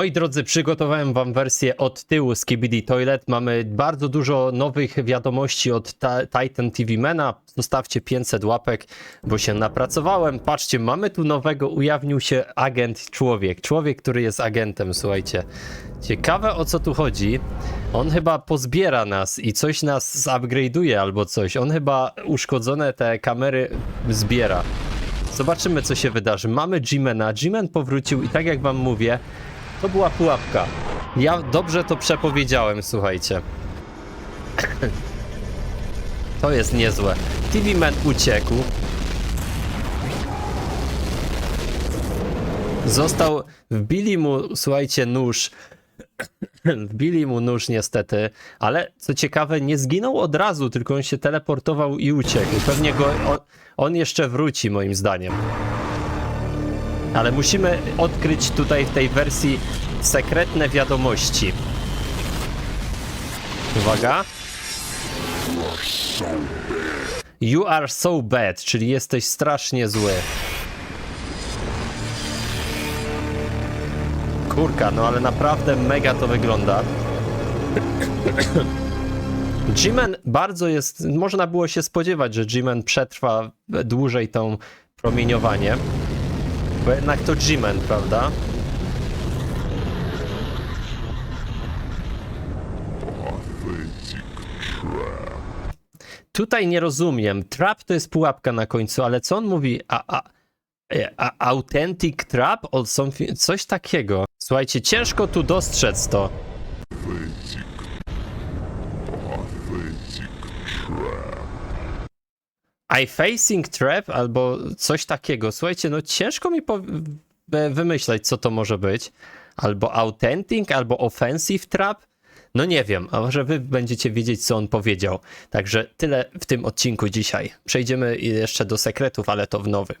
Moi drodzy, przygotowałem wam wersję od tyłu z KBD Toilet. Mamy bardzo dużo nowych wiadomości od ta Titan TV Mena. Zostawcie 500 łapek, bo się napracowałem. Patrzcie, mamy tu nowego, ujawnił się agent człowiek. Człowiek, który jest agentem, słuchajcie. Ciekawe o co tu chodzi. On chyba pozbiera nas i coś nas zupgrade'uje albo coś. On chyba uszkodzone te kamery zbiera. Zobaczymy, co się wydarzy. Mamy G-Mena. G-Men powrócił i tak jak wam mówię, to była pułapka. Ja dobrze to przepowiedziałem, słuchajcie. To jest niezłe. TV Man uciekł. Został, wbili mu, słuchajcie, nóż. Wbili mu nóż niestety, ale co ciekawe, nie zginął od razu, tylko on się teleportował i uciekł. Pewnie go, on, on jeszcze wróci, moim zdaniem. Ale musimy odkryć tutaj w tej wersji sekretne wiadomości. Uwaga. You are so bad, czyli jesteś strasznie zły. Kurka, no ale naprawdę mega to wygląda. G-Man bardzo jest. Można było się spodziewać, że G-Man przetrwa dłużej tą promieniowanie. Bo jednak to G-Man, prawda? Tutaj nie rozumiem. Trap to jest pułapka na końcu, ale co on mówi? A, a, e, a, authentic trap? Or something, coś takiego. Słuchajcie, ciężko tu dostrzec to. I facing trap albo coś takiego. Słuchajcie, no ciężko mi wymyśleć, co to może być. Albo authentic, albo offensive trap. No nie wiem, a może wy będziecie wiedzieć, co on powiedział. Także tyle w tym odcinku dzisiaj. Przejdziemy jeszcze do sekretów, ale to w nowym.